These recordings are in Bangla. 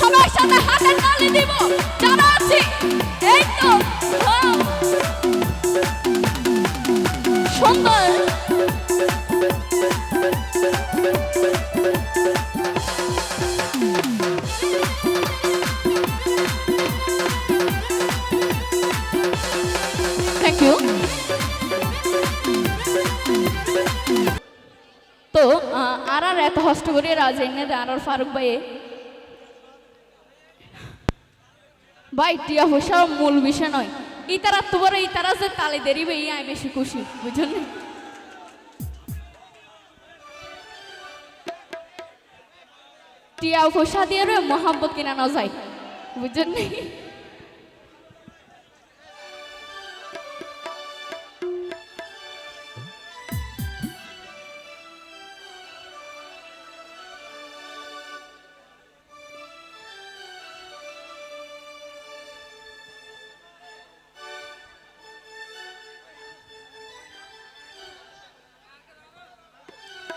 সবাই সাথে হাতের দিব। কষ্ট করে রাজ এনে দেয় আর ফারুক ভাই ভাই, টিয়া পয়সা মূল বিষয় নয়। ইতারা তো বড় ইতারা যে তালে দেরিবে এই আমি বেশি খুশি, বুঝলেন টিয়া পয়সা দিয়ে রে মোহাম্মত কিনা না যায়, বুঝলেন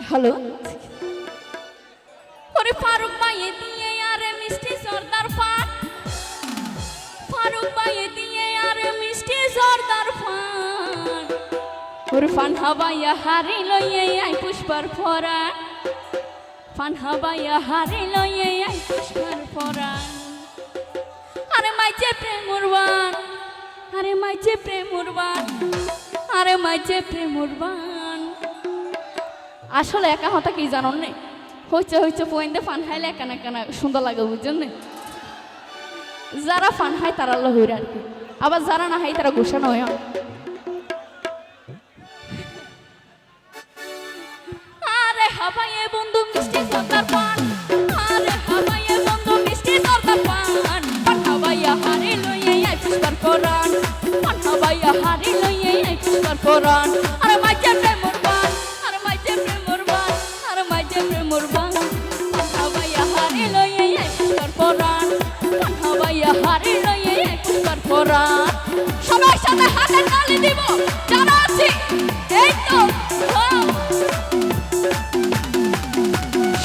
হ্যালো? ওরে ফারুক ভাইয়ে দিয়ে আরে মিষ্টি সর্দার পান ফারুক ভাইয়ে দিয়ে আরে মিষ্টি সর্দার পান ওরে ফান হাবাইয়া হারি লইয়ে আই পুষ্পার ফরান ফান হাবাইয়া হারি লইয়ে আই পুষ্পার ফরান আরে মাইছে প্রেম উরবান। আরে মাইছে প্রেম উরবান। আরে মাইছে প্রেম উরবান। আসলে একা হতা কি জানন নে? হইছে হইছে পয়েন্টে ফান খাইলে একা না কেনা সুন্দর লাগে, বুঝছেন নে? যারা ফান খায় তারা হইরে আর কি। আবার যারা না খায় তারা গোসা নয় আরে বন্ধু, মিষ্টি সর্দার পান। আরে বন্ধু, মিষ্টি সর্দার পান। হাবাইয়া হারে লইয়ে আই পুষ্পার কোরআন। পান হারে লইয়ে সবাই সাথে হাতের তালি দিব। যারা আছি, এই তো।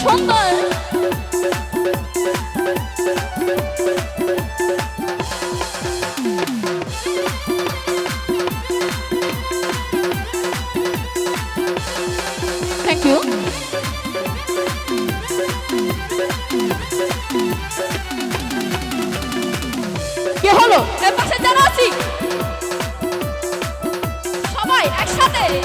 সুন্দর। থ্যাংক ইউ কি হলো? এর পাশে যারা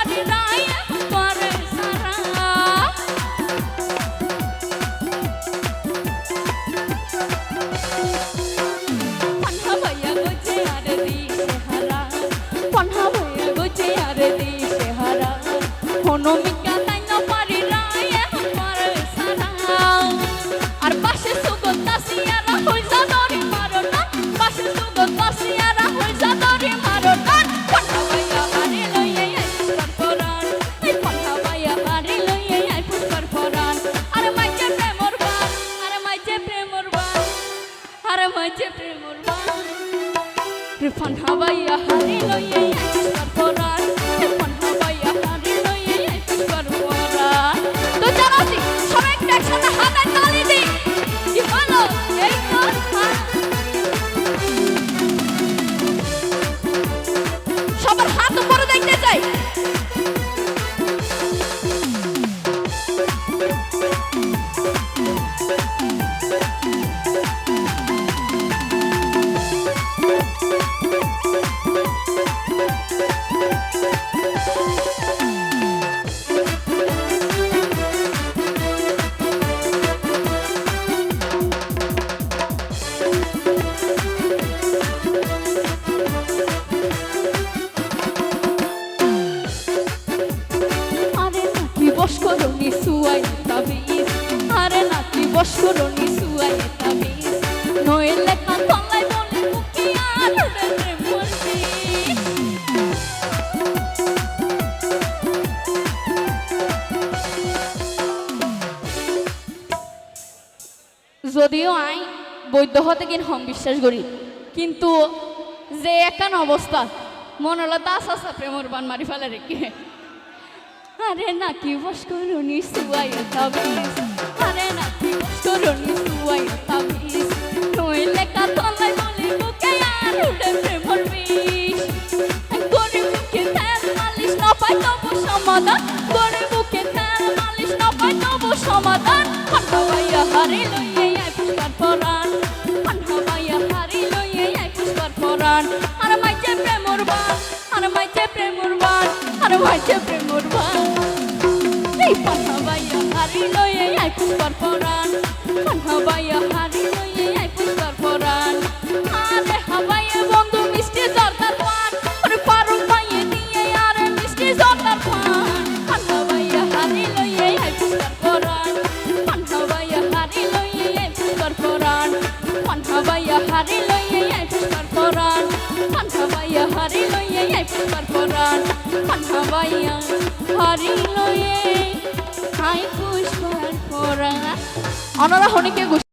আছি সবাই একসাথে হ্যাঁ রিফান হাবাইয়া হারে লইয়ে পরাণ এই পন্থা ভাইয়া হারে লইয়ে পুষ্কর পরাণ তো জানাছি সবাই একসাথে হাতের তালি দিই কি হলো এই তো তাবিজ আরে সুয়াই তাবিজ যদিও আই বৈধ হতে কিন হম বিশ্বাস করি, কিন্তু যে একান অবস্থা মনে হলো দাস আসা প্রেমর বান মারি ফেলে রেখে আরে নাকি বস করুনি সুয়াই তাবিজ আরে নাকি বস করুনি সুয়াই তাবিজ নইলে কাতলাই বলি বুকে আর উঠে প্রেমর বিষ গরিব বুকে তেল মালিশ না পাই তবু সমাধান। গরিব বুকে তেল মালিশ না পাই তবু সমাধান। পাঠাবাইয়া হারি লইয়ে আই পুষ্পার পরাণ। পাঠাবাইয়া হারি লইয়ে আই পুষ্পার পরাণ। আর মাইছে প্রেমর বান, আর মাইছে প্রেমর বান। আর মাইছে প্রেমর বান এই পাঠাবাইয়া হারি লইয়ে আই পুষ্পার পরাণ। পাঠাবাইয়া হারি লইয়ে আই পুষ্পার পরাণ। আরে হাবাইয়ে বন্ধু মিষ্টি জর্দার পুষ্পার পরাণ পাঠাবাইয়া হারি পুষ্পার পরাণ অনারা হনিকে